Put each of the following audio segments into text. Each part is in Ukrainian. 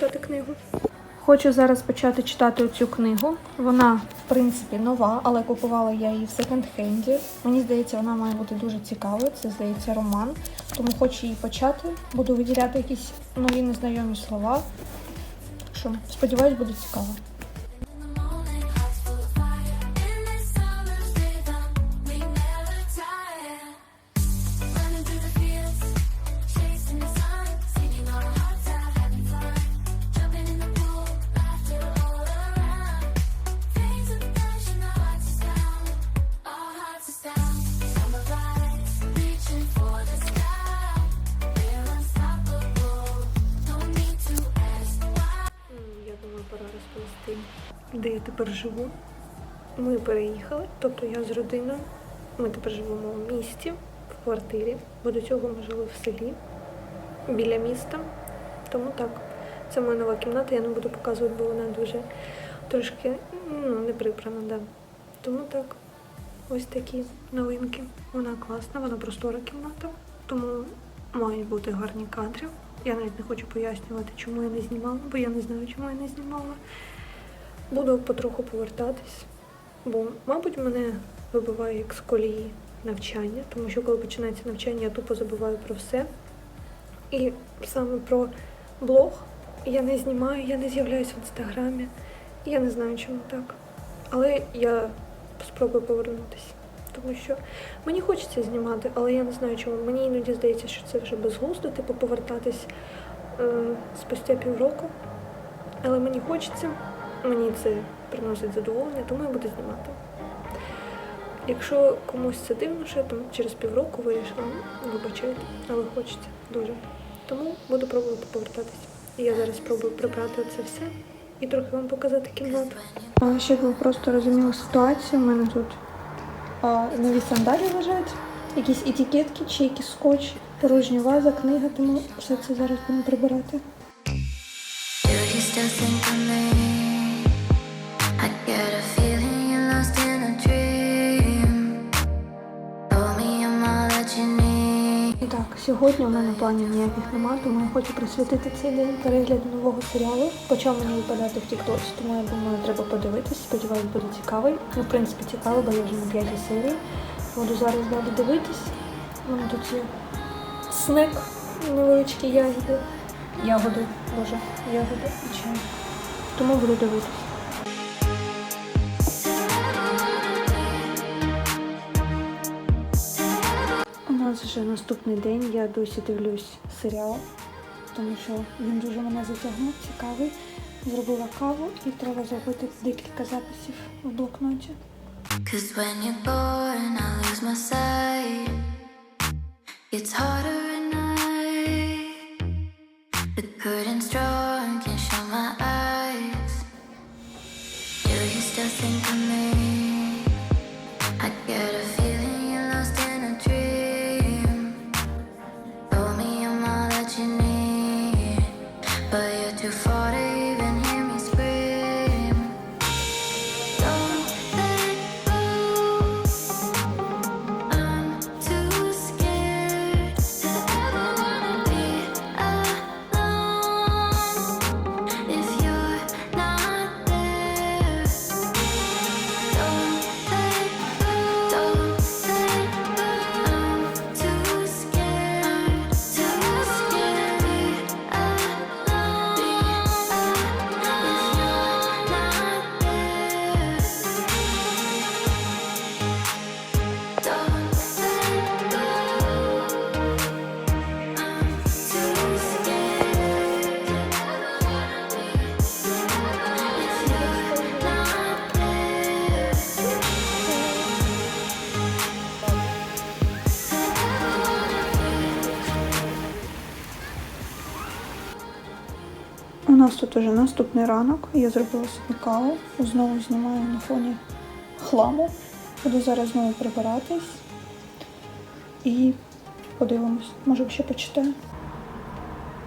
читати книгу. Хочу зараз почати читати цю книгу. Вона, в принципі, нова, але купувала я її в секонд-хенді. Мені здається, вона має бути дуже цікавою. Це здається роман. Тому хочу її почати. Буду виділяти якісь нові незнайомі слова. Що, сподіваюсь, буде цікаво. Я тепер живу. Ми переїхали, тобто я з родиною. Ми тепер живемо в місті, в квартирі, бо до цього ми жили в селі біля міста. Тому так, це моя нова кімната, я не буду показувати, бо вона дуже трошки ну, не прибрана, да. Тому так, ось такі новинки. Вона класна, вона простора кімната, тому мають бути гарні кадри. Я навіть не хочу пояснювати, чому я не знімала, бо я не знаю, чому я не знімала. Буду потроху повертатись, бо, мабуть, мене вибиває як з колії навчання, тому що коли починається навчання, я тупо забуваю про все. І саме про блог я не знімаю, я не з'являюся в інстаграмі. Я не знаю, чому так. Але я спробую повернутися. Тому що мені хочеться знімати, але я не знаю чому. Мені іноді здається, що це вже безглуздо, типу повертатись е, спустя півроку. Але мені хочеться, мені це приносить задоволення, тому я буду знімати. Якщо комусь це дивно, що я там через півроку вирішила, ну, вибачайте, але хочеться дуже. Тому буду пробувати повертатися. І я зараз спробую прибрати це все і трохи вам показати кімнату. А щоб ви просто розуміли ситуацію, у мене тут а, нові сандалі лежать, якісь етикетки чи якийсь скотч, порожня ваза, книга, тому все це зараз будемо прибирати. Сьогодні у мене планів ніяких немає, тому я хочу присвятити цей день перегляду нового серіалу. Почав мені випадати в Тіктоці, тому я думаю, треба подивитись. Сподіваюсь, буде цікавий. Ну, в принципі, цікавий, бо я вже на п'ятій серії. Буду зараз далі дивитись. Мене тут є снек, невеличкі ягоди. Ягоди, боже, ягоди і чай. Тому буду дивитись. Нас вже наступний день, я досі дивлюсь серіал, тому що він дуже мене затягнув, цікавий. Зробила каву і треба зробити декілька записів в блокноті. Cause when you're gone, I lose my sight. It's harder at night. The curtain's drawn, can't shut my eyes. Do you still think of wonderful У нас тут уже наступний ранок. Я зробила собі каву. Знову знімаю на фоні хламу. Буду зараз знову прибиратись. І подивимось, може ще почитаю.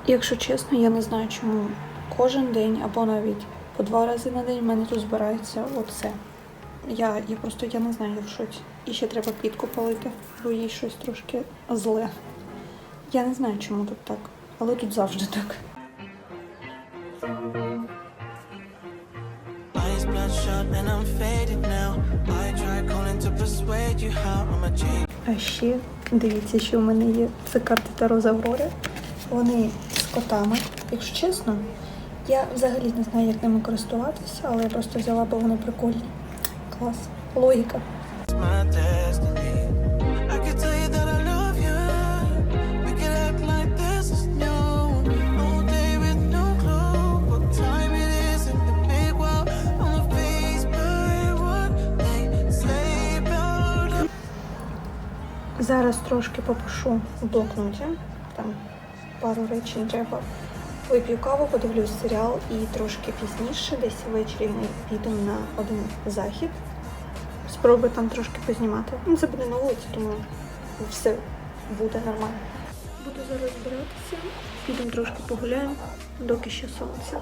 Якщо чесно, я не знаю, чому кожен день або навіть по два рази на день в мене тут збирається оце. Я, я просто я не знаю, я в. І ще треба квітку полити, бо їй щось трошки зле. Я не знаю, чому тут так, але тут завжди так. А ще дивіться, що в мене є. Це карти Таро з Аврори. Вони з котами. Якщо чесно, я взагалі не знаю, як ними користуватися, але я просто взяла, бо вони прикольні. Клас. Логіка. Зараз трошки попишу в блокноті. Там пару речень треба. Вип'ю каву, подивлюсь серіал і трошки пізніше, десь ввечері ми підемо на один захід. Спробую там трошки познімати. Ну, це буде на вулиці, тому все буде нормально. Буду зараз збиратися, підемо трошки погуляємо, доки ще сонце.